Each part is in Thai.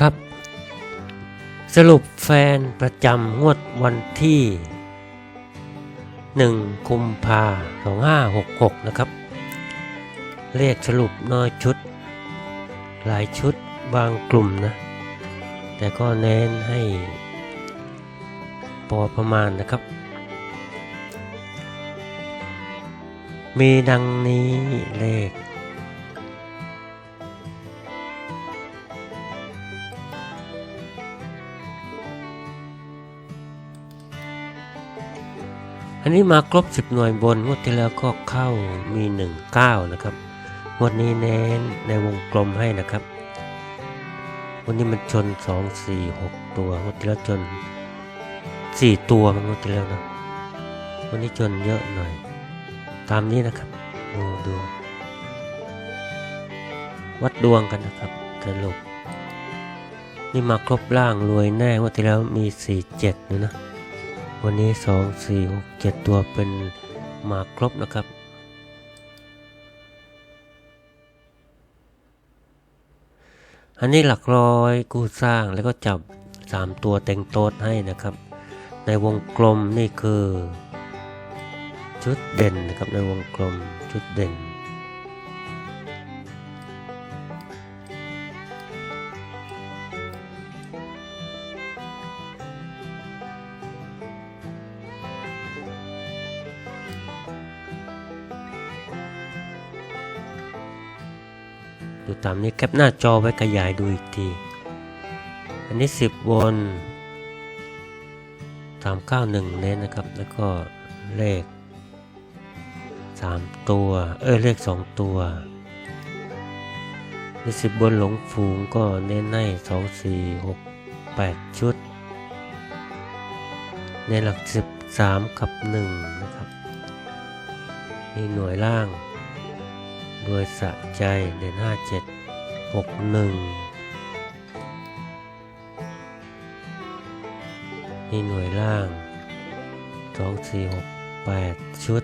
ครับ สรุปแฟนประจำงวดวันที่1กุมภา2566นะครับ เลขสรุปน้อยชุด หลายชุดบางกลุ่มนะ แต่ก็เน้นให้พอประมาณนะครับ มีดังนี้เลข อันนี้มาครบ 10 หน่วยบนงวดที่แล้วก็เข้ามี 1 9 นะครับ งวดนี้เน้นในวงกลมให้นะครับ วันนี้มันชน 2 4 6 ตัว งวดที่แล้วชน 4 ตัวมันงวดที่แล้วนะ วันนี้ชนเยอะหน่อย ตามนี้นะครับ ดูดูวัดดวงกันนะครับสรุปนี่มาครบล่างรวยแน่งวดที่แล้วมี 4 7นะนะ วันนี้สองสี่หกเจ็ดตัวเป็นมาครบนะครับ อันนี้หลักร้อยกู้สร้างแล้วก็จับสามตัวเต็งโต๊ดให้นะครับ ในวงกลมนี่คือ ชุดเด่นนะครับในวงกลมชุดเด่นูตามนี้แคปหน้าจอไว้ขยายดูอีกที อันนี้ 10 วน391เน้นนะครับ แล้วก็เลข 3 ตัว เออเลข 2 ตัวใน10บนหลงฝูงก็เน้นให้2 4 6 8ชุด ในหลัก13กับ1นะครับ นี่หน่วยล่าง เบอร์สะใจเด่นห้าเจ็ดหกหนึ่งนี่หน่วยล่างสองสี่หกแปดชุด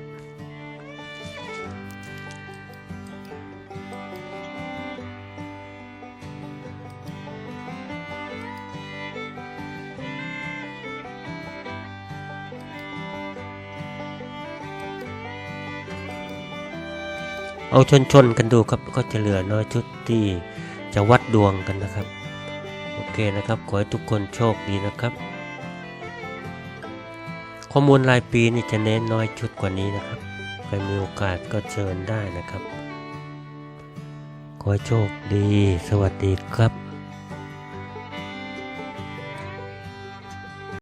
เอาชนชนๆกันดูครับก็จะเหลือน้อยชุดที่จะวัดดวงกันนะครับ โอเคนะครับขอให้ทุกคนโชคดีนะครับ ข้อมูลรายปีนี่จะเน้นน้อยชุดกว่านี้นะครับใครมีโอกาสก็เชิญได้นะครับ ขอให้โชคดี สวัสดีครับ